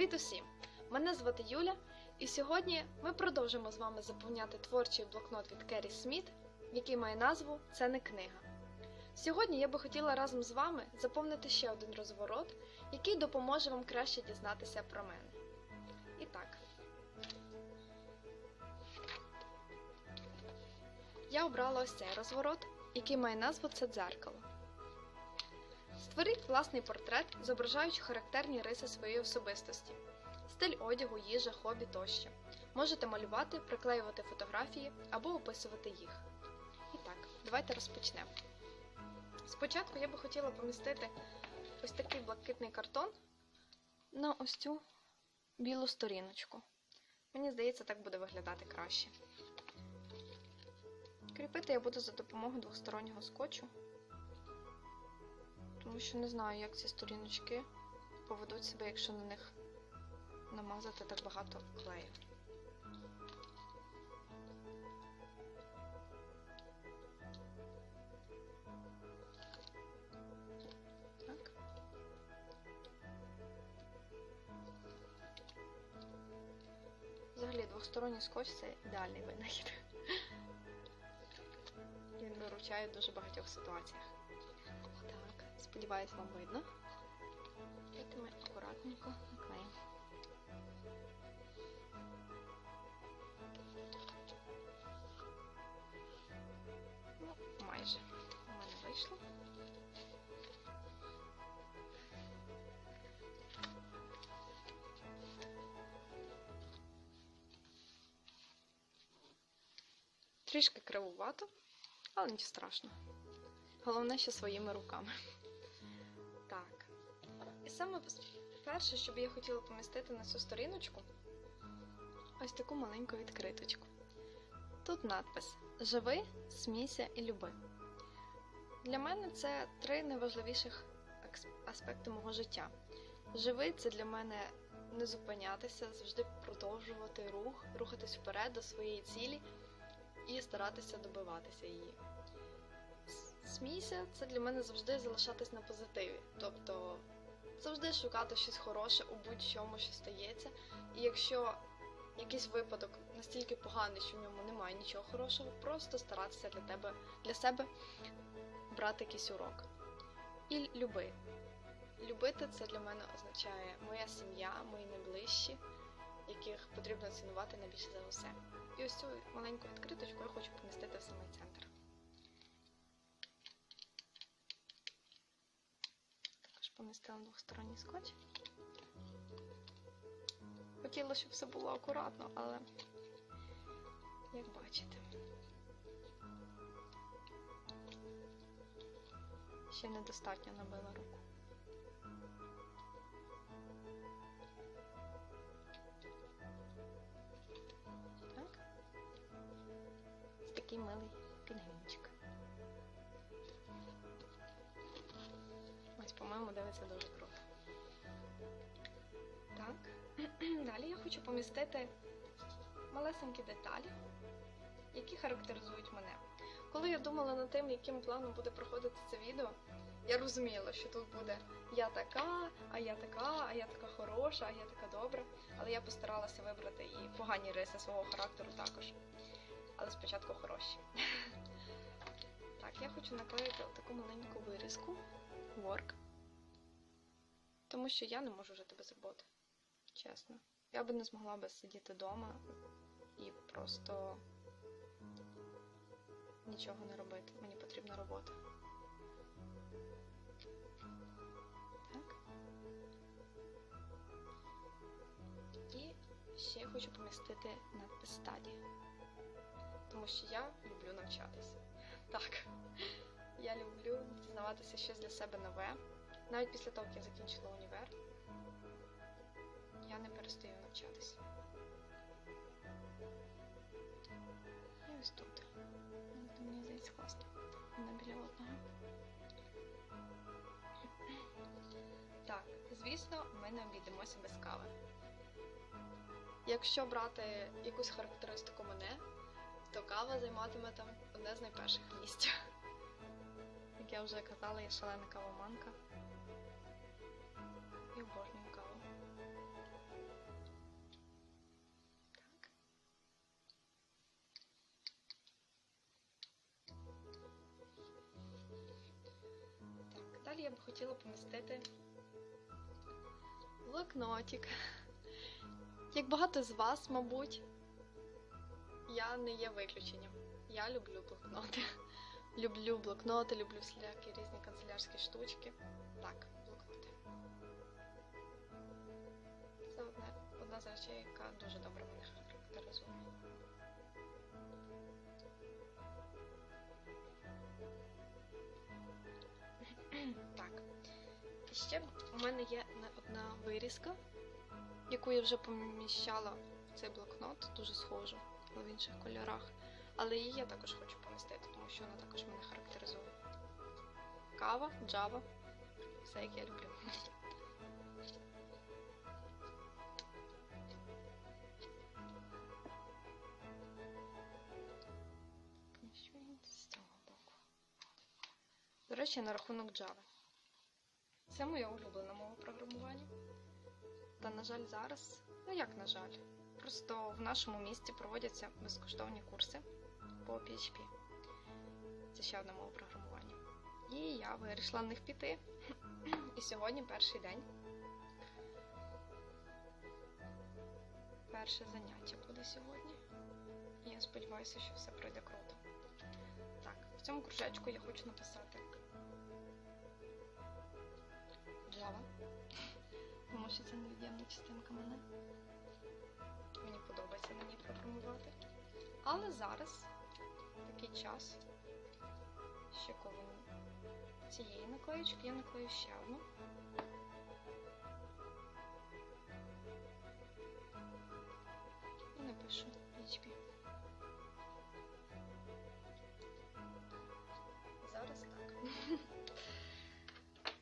Привіт усім! Мене звати Юля, і сьогодні ми продовжимо з вами заповняти творчий блокнот від Керрі Сміт, який має назву Це не книга. Сьогодні я би хотіла разом з вами заповнити ще один розворот, який допоможе вам краще дізнатися про мене. І так. Я обрала ось цей розворот, який має назву Це дзеркало. Створіть власний портрет, зображаючи характерні риси своєї особистості, стиль одягу, їжа, хобі тощо. Можете малювати, приклеювати фотографії або описувати їх. І так, давайте розпочнемо. Спочатку я би хотіла помістити ось такий блакитний картон на ось цю білу сторіночку. Мені здається, так буде виглядати краще. Кріпити я буду за допомогою двостороннього скотчу. Тому що не знаю, як ці сторіночки поведуть себе, якщо на них намазати так багато клею. Взагалі, двосторонній скотч це ідеальний винахід. Він виручає в дуже багатьох ситуаціях. Сподіваюсь, вам видно. Давайте ми акуратненько наклеїмо. Ну, майже. У мене вийшло. Трішки кривувато, але нічого страшного. Головне, що своїми руками. І саме перше, що б я хотіла помістити на цю сторіночку, ось таку маленьку відкриточку. Тут надпис Живи, смійся і люби. Для мене це три найважливіших аспекти мого життя. Живи це для мене не зупинятися, завжди продовжувати рух, рухатись вперед до своєї цілі і старатися добиватися її. Смійся, це для мене завжди залишатись на позитиві. Тобто завжди шукати щось хороше у будь-чому, що стається. І якщо якийсь випадок настільки поганий, що в ньому немає нічого хорошого, просто старатися для тебе, для себе брати якийсь урок. І люби. Любити це для мене означає моя сім'я, мої найближчі, яких потрібно цінувати найбільше за усе. І ось цю маленьку відкриточку я хочу помістити в самий центр. Помістила двосторонній скотч. Хотіла, щоб все було акуратно, але як бачите. Ще недостатньо набила руку. Так. Такий милий по-моєму, дивиться дуже круто. Так. Далі я хочу помістити малесенькі деталі, які характеризують мене. Коли я думала над тим, яким планом буде проходити це відео, я розуміла, що тут буде я така, а я така, а я така хороша, а я така добра. Але я постаралася вибрати і погані риси свого характеру також. Але спочатку хороші. Так, я хочу наклеїти таку маленьку вирізку work. Тому що я не можу жити без роботи. Чесно. Я би не змогла би сидіти вдома і просто нічого не робити. Мені потрібна робота. Так. І ще я хочу помістити надпис стадії. Тому що я люблю навчатися. Так. Я люблю дізнаватися щось для себе нове. Навіть після того, як я закінчила універ, я не перестаю навчатися. І ось тут. Мені здається класно. Вона біля одного. Так, звісно, ми не обійдемося без кави. Якщо брати якусь характеристику мене, то кава займатиме там одне з найперших місць. Як я вже казала, я шалена кавоманка і горненького. Так. Так, далі я б хотіла помістити блокнотик. Як багато з вас, мабуть, я не є виключенням. Я люблю блокноти. Люблю блокноти, люблю всілякі різні канцелярські штучки. Так, блокноти. Одна, з речей, яка дуже добре мене характеризує. Так. Ще у мене є одна вирізка, яку я вже поміщала в цей блокнот, дуже схожу, але в інших кольорах. Але її я також хочу помістити, тому що вона також мене характеризує. Кава, джава, все як я люблю. Речі, на рахунок Java. Це моя улюблена мова програмування. Та, на жаль, зараз, ну як на жаль, просто в нашому місті проводяться безкоштовні курси по PHP. Це ще одна мова програмування. І я вирішила на них піти. І сьогодні перший день. Перше заняття буде сьогодні. І я сподіваюся, що все пройде круто. Так, в цьому кружечку я хочу написати Java. Тому що це невід'ємна частинка мене. Мені подобається ній програмувати. Але зараз такий час, що коли цієї наклеєчки я наклею ще одну. І напишу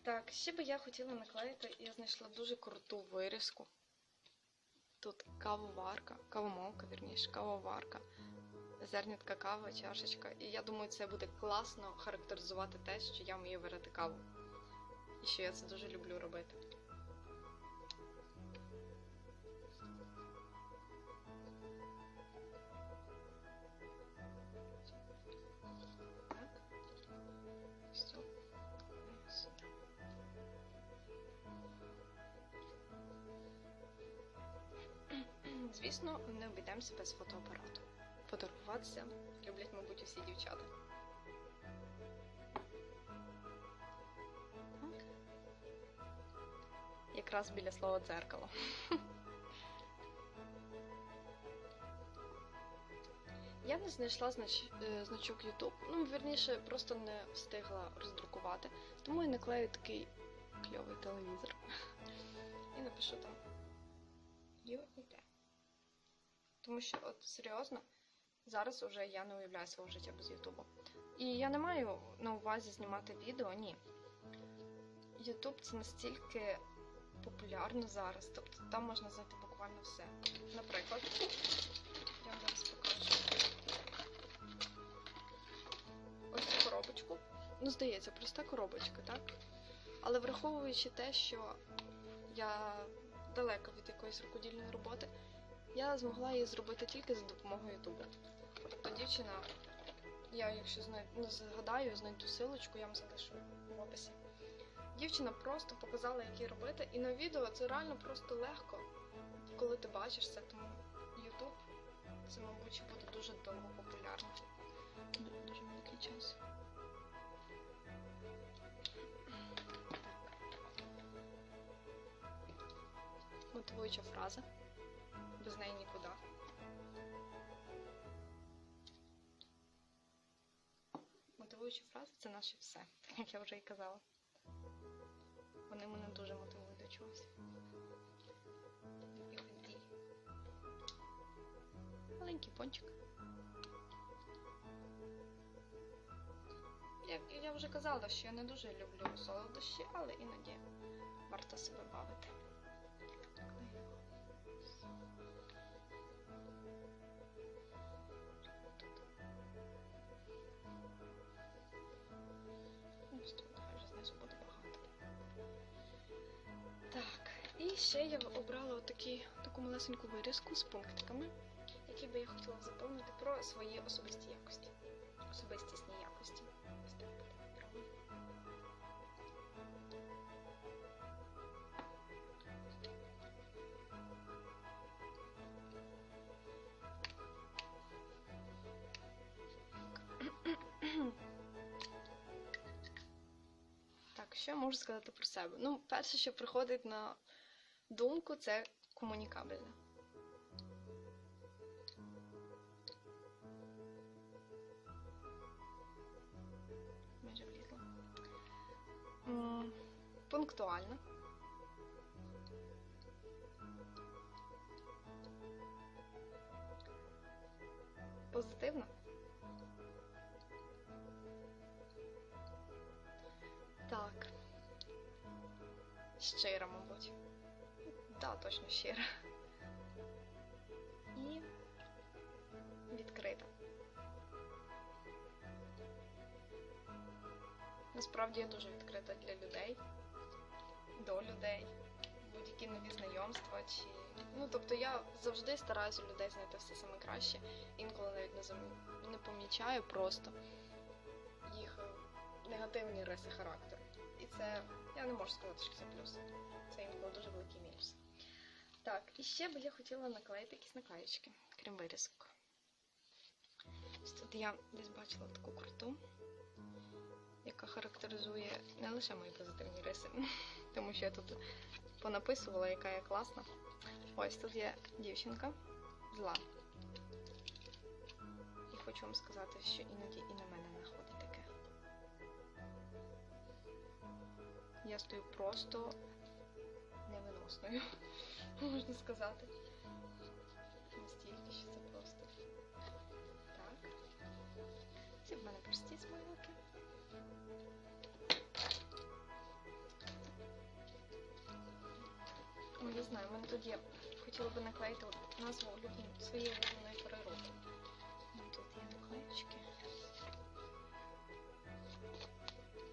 Так, ще би я хотіла наклеїти, я знайшла дуже круту вирізку. Тут кавоварка, кавомолка, вірніше, кавоварка, зернятка кава, чашечка. І я думаю, це буде класно характеризувати те, що я вмію варити каву. І що я це дуже люблю робити. Звісно, не обійдемося без фотоапарату. Фотографуватися люблять, мабуть, усі дівчата. Якраз біля слова дзеркало. Я не знайшла знач... е, значок YouTube, ну, вірніше, просто не встигла роздрукувати, тому я наклею такий кльовий телевізор. І напишу там Ю і. Тому що, от серйозно, зараз уже я не уявляю свого життя без Ютубу. І я не маю на увазі знімати відео, ні. Ютуб це настільки популярно зараз, тобто там можна знайти буквально все. Наприклад, я вам зараз покажу. Ось цю коробочку. Ну, здається, проста коробочка, так? Але враховуючи те, що я далека від якоїсь рукодільної роботи, я змогла її зробити тільки за допомогою Ютубу. Тобто дівчина, я якщо знай... ну, згадаю, знайду силочку, я вам залишу в описі. Дівчина просто показала, як її робити, і на відео це реально просто легко, коли ти бачиш це, тому Ютуб це, мабуть, буде дуже довго популярно. Дуже великий час. Мотивуюча фраза. Без неї нікуди. Мотивуючі фрази це наше все, як я вже і казала. Вони мене дуже мотивують до чогось. Маленький пончик. Як я вже казала, що я не дуже люблю солодощі, але іноді варто себе бавити. ще я обрала отакі, таку малесеньку вирізку з пунктиками, які би я хотіла заповнити про свої особисті якості. Особистісні якості. Так. Так, що я можу сказати про себе? Ну, перше, що приходить на думку, це комунікабельне. Пунктуальна. Позитивна. Так. Щира, мабуть. Да, точно щира. І відкрита. Насправді я дуже відкрита для людей, до людей, будь-які нові знайомства чи. Ну, тобто я завжди стараюся людей знайти все саме краще. Інколи навіть не, зам... не помічаю просто їх е, негативні риси характеру. І це я не можу сказати, що це плюс. Це інколи дуже великий мінус. Так, і ще би я хотіла наклеїти якісь наклеїчки, крім вирізок. Ось Тут я десь бачила таку круту, яка характеризує не лише мої позитивні риси, тому що я тут понаписувала, яка я класна. Ось тут є дівчинка зла. І хочу вам сказати, що іноді і на мене находить таке. Я стою просто невиносною, можна сказати. Настільки, що це просто. Так. Ці в мене прості смайлики. Ой, я знаю, в мене тут є. Хотіла би наклеїти от назву улюбленої своєї улюбленої пори року. Ну, Тут є наклеїчки.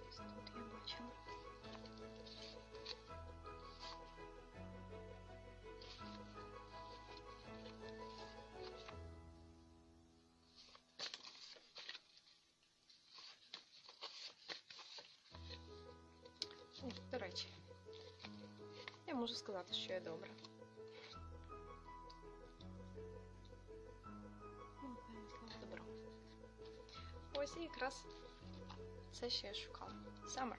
Ось Тут я бачила. Можу сказати, що я добра. Добро. Ось і якраз це, що я шукала. Summer.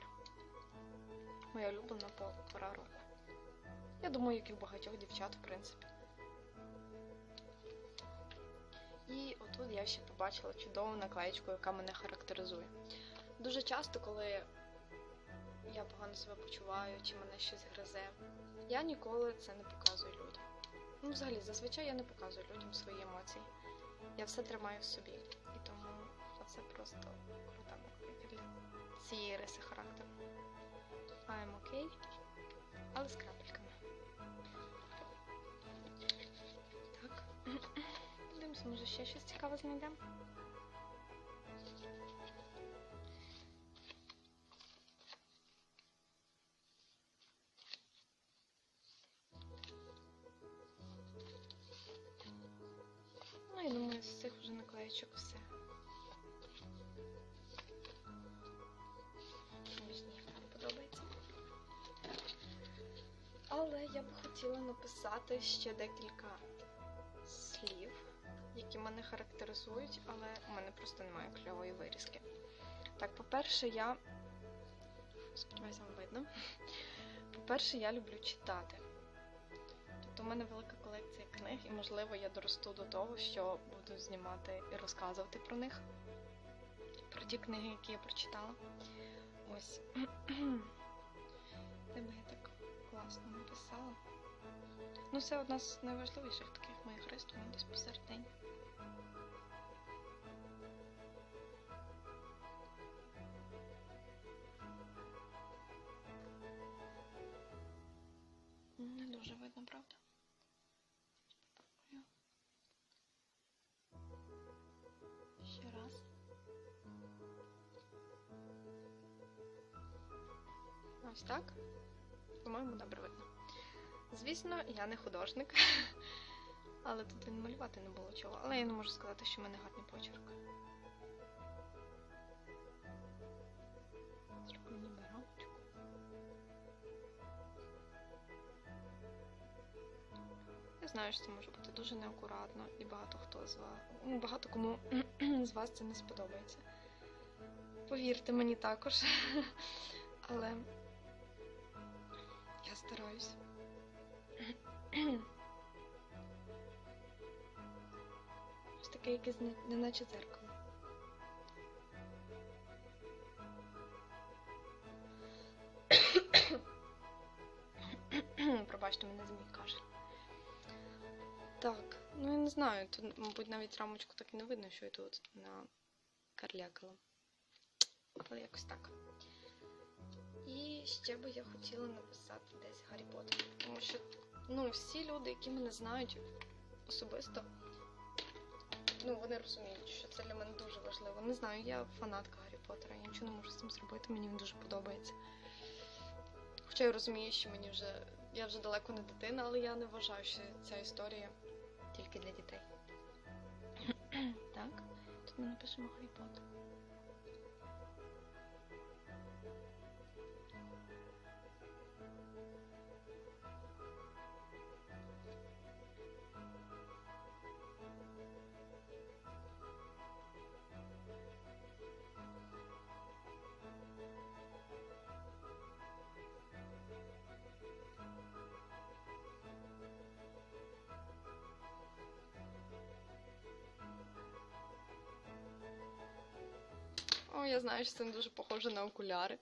Моя улюблена пора року. Я думаю, як і в багатьох дівчат, в принципі. І отут я ще побачила чудову наклеєчку, яка мене характеризує. Дуже часто, коли я погано себе почуваю, чи мене щось гризе, я ніколи це не показую людям. Ну, взагалі, зазвичай я не показую людям свої емоції. Я все тримаю в собі. І тому це просто крута для цієї риси характеру. I'm okay, але з крапельками. Так. Подивимося, може ще щось цікаве знайдемо. Вже все. Ось ні, не подобається. Але я б хотіла написати ще декілька слів, які мене характеризують, але у мене просто немає кльової вирізки. Так, по-перше, я. Сподіваюся, вам видно. По-перше, я люблю читати. Тобто у мене велика колекція книг, і, можливо, я доросту до того, що буду знімати і розказувати про них. Про ті книги, які я прочитала. Ось. Тебе я так класно написала. Ну, це одна з найважливіших таких моїх рис, тому десь посередині. Не дуже видно, правда? Ось так. По-моєму, добре видно. Звісно, я не художник, але тут і малювати не було чого. Але я не можу сказати, що в мене гарний почерк. Зроблю ніби рамочку. Я знаю, що це може бути дуже неакуратно, і багато хто з вас, ну, багато кому з вас це не сподобається. Повірте мені також. Але Стараюсь. Ось таке якесь не- неначе дзеркало. Пробачте мене змій кашель. Так, ну я не знаю, тут, мабуть, навіть рамочку так і не видно, що я тут на карлякала. Але якось так. І ще би я хотіла написати десь Гаррі Поттер. Тому що ну, всі люди, які мене знають особисто, ну вони розуміють, що це для мене дуже важливо. Не знаю, я фанатка Гаррі Поттера, я нічого не можу з цим зробити, мені він дуже подобається. Хоча я розумію, що мені вже. Я вже далеко не дитина, але я не вважаю, що ця історія тільки для дітей. так, тут ми напишемо Гаррі Поттер. Я знаю, що це не дуже похоже на окуляри.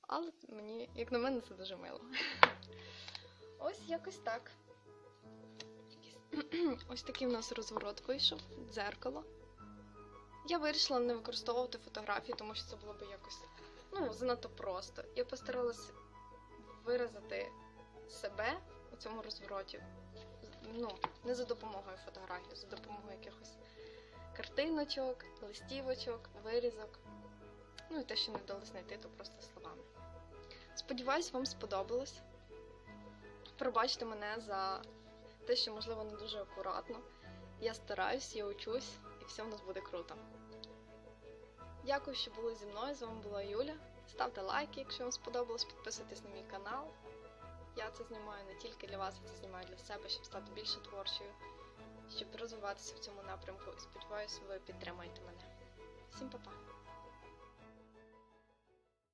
Але мені, як на мене, це дуже мило. Ось якось так. Ось такий в нас розворот вийшов, дзеркало. Я вирішила не використовувати фотографії, тому що це було б якось ну, занадто просто. Я постаралась виразити себе у цьому розвороті. Ну, не за допомогою фотографій, за допомогою якихось картиночок, листівочок, вирізок. Ну і те, що не вдалося знайти, то просто словами. Сподіваюсь, вам сподобалось. Пробачте мене за те, що, можливо, не дуже акуратно. Я стараюсь, я учусь, і все в нас буде круто. Дякую, що були зі мною. З вами була Юля. Ставте лайки, якщо вам сподобалось, підписуйтесь на мій канал. Я це знімаю не тільки для вас, я це знімаю для себе, щоб стати більше творчою щоб розвиватися в цьому напрямку. І сподіваюся, ви підтримаєте мене. Всім па-па!